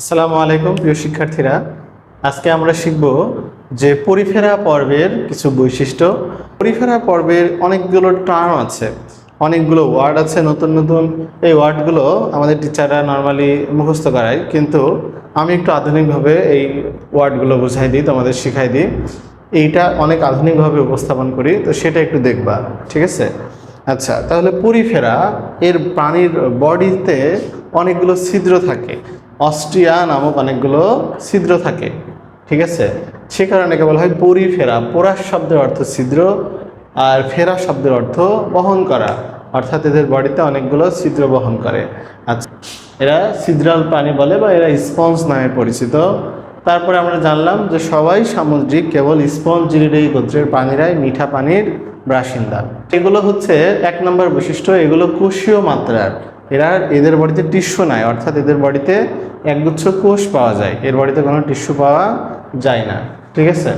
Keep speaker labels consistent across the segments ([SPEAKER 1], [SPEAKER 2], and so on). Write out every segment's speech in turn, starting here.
[SPEAKER 1] আসসালামু আলাইকুম, প্রিয় শিক্ষার্থীরা। আজকে আমরা শিখব যে পরিফেরা পর্বের কিছু বৈশিষ্ট্য। পরিফেরা পর্বের অনেকগুলো টার্ম আছে, অনেকগুলো ওয়ার্ড আছে, নতুন নতুন এই ওয়ার্ডগুলো আমাদের টিচাররা নর্মালি মুখস্থ করায়। কিন্তু আমি একটু আধুনিকভাবে এই ওয়ার্ডগুলো বুঝাই দিই, তোমাদের শিখাই দিই। এইটা অনেক আধুনিকভাবে উপস্থাপন করি, তো সেটা একটু দেখবা, ঠিক আছে? আচ্ছা তাহলে পরিফেরা এর প্রাণীর বডিতে অনেকগুলো ছিদ্র থাকে। অস্ট্রিয়া নামক অনেকগুলো ছিদ্র থাকে, ঠিক আছে? সে কারণে বলা হয় পরিফেরা, পোরাস শব্দের অর্থ ছিদ্র আর ফেরা শব্দের অর্থ বহন করা, অর্থাৎ এদের বডিতে অনেকগুলো ছিদ্র বহন করে। আচ্ছা এরা ছিদ্রাল প্রাণী বলে বা এরা স্পঞ্জ নামে পরিচিত। তারপরে আমরা জানলাম যে সবাই সামুদ্রিক, কেবল স্পঞ্জ জিরিডেই গোত্রের প্রাণীরাই মিঠা পানির বাসিন্দা। এগুলো হচ্ছে এক নম্বর বৈশিষ্ট্য, এগুলো কোষীয় মাত্রার। এরা এদের বডিতে টিস্যু নাই, অর্থাৎ এদের বডিতে একগুচ্ছ কোষ পাওয়া যায়, এর বডিতে কোনো টিস্যু পাওয়া যায় না, ঠিক আছে?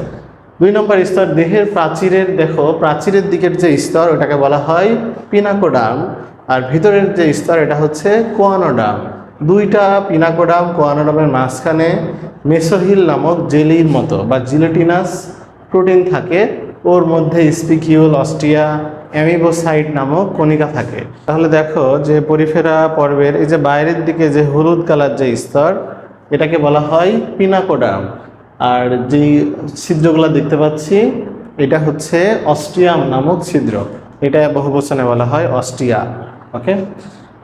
[SPEAKER 1] দুই নম্বর স্তর, দেহের প্রাচীরের, দেখো, প্রাচীরের দিকের যে স্তর, ওটাকে বলা হয় পিনাকোডাম, আর ভিতরের যে স্তর, এটা হচ্ছে কোয়ানোডাম। দুইটা পিনাকোডাম, কোয়ানোডামের মাঝখানে মেসোহিল নামক জেলির মতো বা জিলেটিনাস প্রোটিন থাকে, ওর মধ্যে স্পিকিউল অস্ট্রিয়া অ্যামিবোসাইট নামক কণিকা থাকে। তাহলে দেখো যে পরিফেরা পর্বের এই যে বাইরের দিকে যে হলুদ কালার যে স্তর, এটাকে বলা হয় পিনাকোডাম। আর যেই ছিদ্রগুলো দেখতে পাচ্ছি, এটা হচ্ছে অস্ট্রিয়াম নামক ছিদ্র। এটা বহুবচনে বলা হয় অস্ট্রিয়া, ওকে?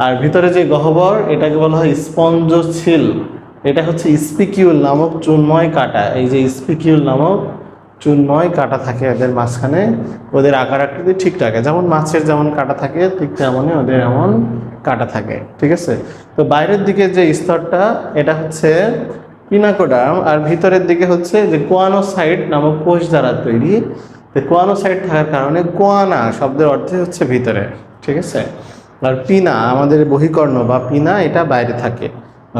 [SPEAKER 1] আর ভিতরে যে গহ্বর, এটাকে বলা হয় স্পঞ্জছিল এটা হচ্ছে স্পিকিউল নামক চুনময় কাটা। এই যে স্পিকিউল নামক চুনময় কাটা থাকে এদের মাঝখানে, ওদের আকার আকৃতি ঠিক থাকে। যেমন মাছের যেমন কাটা থাকে, ঠিক তেমনই ওদের এমন কাটা থাকে, ঠিক আছে? তো বাইরের দিকে যে স্তরটা, এটা হচ্ছে পিনাকোডাম, আর ভিতরের দিকে হচ্ছে যে কোয়ানোসাইট নামক কোষ দ্বারা তৈরি। তো কোয়ানোসাইট থাকার কারণে কোয়ানা শব্দের অর্থে হচ্ছে ভিতরে, ঠিক আছে? আর পিনা, আমাদের বহিকর্ণ বা পিনা, এটা বাইরে থাকে,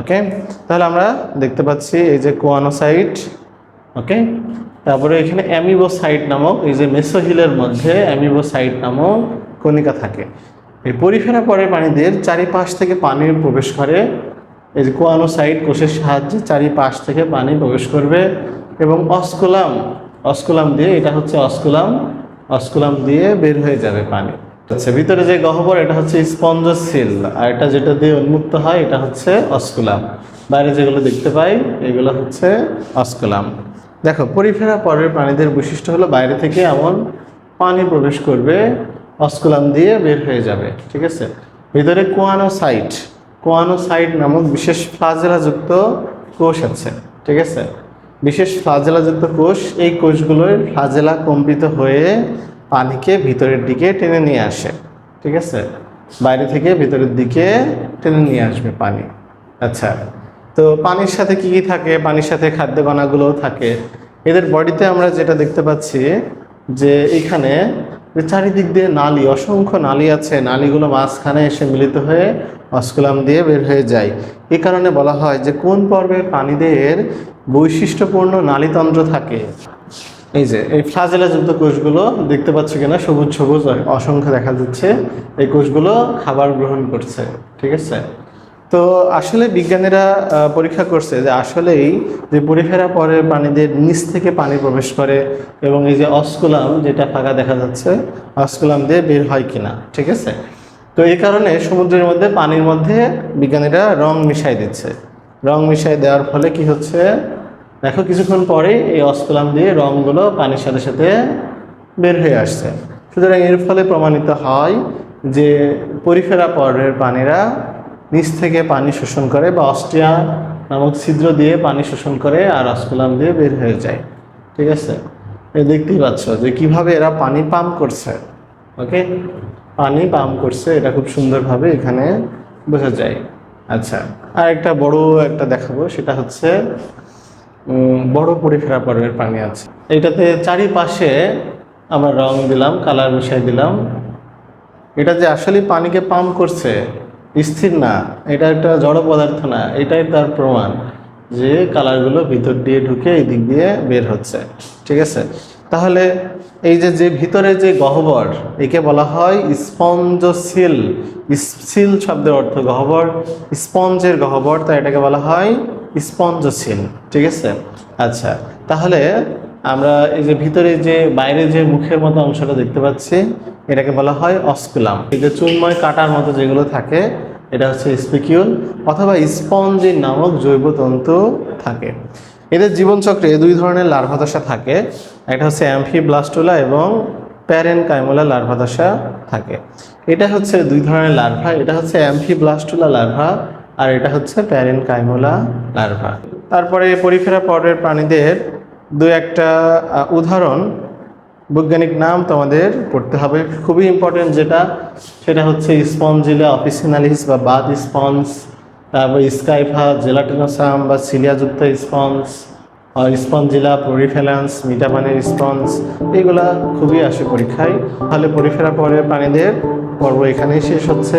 [SPEAKER 1] ওকে? তাহলে আমরা দেখতে পাচ্ছি এই যে কোয়ানোসাইট, ওকে? তারপরে এখানে অ্যামিবোসাইট নামক এই যে মেসোহিলের মধ্যে অ্যামিবোসাইট নামক কণিকা থাকে। এই পরিফেরা পরে প্রাণীদের চারিপাশ থেকে পানি প্রবেশ করে। এই যে কোয়ানোসাইট কোষের সাহায্যে চারিপাশ থেকে পানি প্রবেশ করবে এবং অস্কুলাম অস্কুলাম দিয়ে এটা হচ্ছে অস্কুলাম অস্কুলাম দিয়ে বের হয়ে যাবে পানি। আচ্ছা ভিতরে যে গহ্বর, এটা হচ্ছে স্পঞ্জসিল আর এটা যেটা দিয়ে উন্মুক্ত হয়, এটা হচ্ছে অস্কুলাম। বাইরে যেগুলো দেখতে পাই, এগুলো হচ্ছে অস্কুলাম। দেখো, পরিফেরা পরের প্রাণীদের বৈশিষ্ট্য হলো বাইরে থেকে এমন পানি প্রবেশ করবে, অস্কুলাম দিয়ে বের হয়ে যাবে, ঠিক আছে? ভিতরে কোয়ানোসাইট কোয়ানোসাইট নামক বিশেষ ফ্লাজেলাযুক্ত কোষ আছে, ঠিক আছে? বিশেষ ফ্লাজেলাযুক্ত কোষ, এই কোষগুলোর ফ্লাজেলা কম্পিত হয়ে পানিকে ভিতরের দিকে টেনে নিয়ে আসে, ঠিক আছে? বাইরে থেকে ভিতরের দিকে টেনে নিয়ে আসবে পানি। আচ্ছা তো পানির সাথে কি কি থাকে? পানির সাথে খাদ্য কণাগুলোও থাকে। এদের বডিতে আমরা যেটা দেখতে পাচ্ছি যে এখানে চারিদিক দিয়ে নালী, অসংখ্য নালী আছে। নালীগুলো মাঝখানে এসে মিলিত হয়ে অস্কুলাম দিয়ে বের হয়ে যায়। এ কারণে বলা হয় যে কোন পর্বে প্রাণীদের বৈশিষ্ট্যপূর্ণ নালীতন্ত্র থাকে? এই যে, এই ফ্লাজেলাযুক্ত কোষগুলো দেখতে পাচ্ছ কিনা? সবুজ সবুজ, অসংখ্য দেখা যাচ্ছে। এই কোষগুলো খাবার গ্রহণ করছে, ঠিক আছে? তো আসলে বিজ্ঞানীরা পরীক্ষা করছে যে আসলেই যে পরিফেরা পরে প্রাণীদের নিচ থেকে পানি প্রবেশ করে এবং এই যে অস্কুলাম যেটা ফাঁকা দেখা যাচ্ছে, অস্কুলাম দিয়ে বের হয় কিনা, ঠিক আছে? তো এই কারণে সমুদ্রের মধ্যে, পানির মধ্যে বিজ্ঞানীরা রং মিশাই দিচ্ছে। রং মিশাই দেওয়ার ফলে কি হচ্ছে? দেখো, কিছুক্ষণ পরেই এই অস্কুলাম দিয়ে রঙগুলো পানির সাথে সাথে বের হয়ে আসছে। সুতরাং এর ফলে প্রমাণিত হয় যে পরিফেরা পরের প্রাণীরা নিচ থেকে পানি শোষণ করে বা অস্ট্রিয়া নামক ছিদ্র দিয়ে পানি শোষণ করে আর অস্কুলাম দিয়ে বের হয়ে যায়। ঠিক আছে? দেখতেই পাচ্ছ যে কীভাবে এরা পানি পাম্প করছে। ওকে? পানি পাম্প করছে, এটা খুব সুন্দরভাবে এখানে বোঝা যায়। আচ্ছা আর একটা বড় একটা দেখাবো, সেটা হচ্ছে বড় পরিফেরা পর্বের পানি আছে। এটাতে চারিপাশে আমরা রং দিলাম, কালার মিশাই দিলাম। এটা যে আসলে পানিকে পাম্প করছে স্থির না, এটা একটা জড় পদার্থ না, এটাই তার প্রমাণ যে কালারগুলো ভিতর দিয়ে ঢুকে এই দিক দিয়ে বের হচ্ছে, ঠিক আছে? তাহলে এই যে যে ভিতরে যে গহ্বর, একে বলা হয় স্পঞ্জসিল সিল শব্দের অর্থ গহ্বর, স্পঞ্জের গহ্বর, তাই এটাকে বলা হয় স্পঞ্জশীল, ঠিক আছে? আচ্ছা তাহলে আমরা এই যে ভিতরে যে বাইরে যে মুখের মতো অংশটা দেখতে পাচ্ছি, এটাকে বলা হয় অস্কুলাম। এই যে চুনময় কাটার মতো যেগুলো থাকে, এটা হচ্ছে স্পিকিউল অথবা স্পঞ্জিন নামক জৈব তন্তু থাকে। এদের জীবনচক্রে দুই ধরনের লার্ভা দশা থাকে। একটা হচ্ছে অ্যাম্ফিব্লাস্টোলা এবং প্যারেন কাইমোলা লার্ভা দশা থাকে। এটা হচ্ছে দুই ধরনের লার্ভা, এটা হচ্ছে অ্যাম্ফিব্লাস্টোলা লার্ভা আর এটা হচ্ছে প্যারেন কাইমোলা লার্ভা। তারপরে পরিফেরা পর্বের প্রাণীদের দু একটা উদাহরণ, বৈজ্ঞানিক নাম তোমাদের পড়তে হবে। খুবই ইম্পর্টেন্ট যেটা, সেটা হচ্ছে স্পঞ্জিলা অফিসিনালিস বা বাদ স্পঞ্জ, তারপর স্কাইফা, জেলাটিনোসাম বা সিলিয়াযুক্ত স্পঞ্জ আর স্পঞ্জিলা প্রোরিফেলান্স মিটামানের স্পঞ্জ, এগুলা খুবই আসে পরীক্ষায়। তাহলে পরিফেরা পরে প্রাণীদের পর্ব এখানেই শেষ হচ্ছে।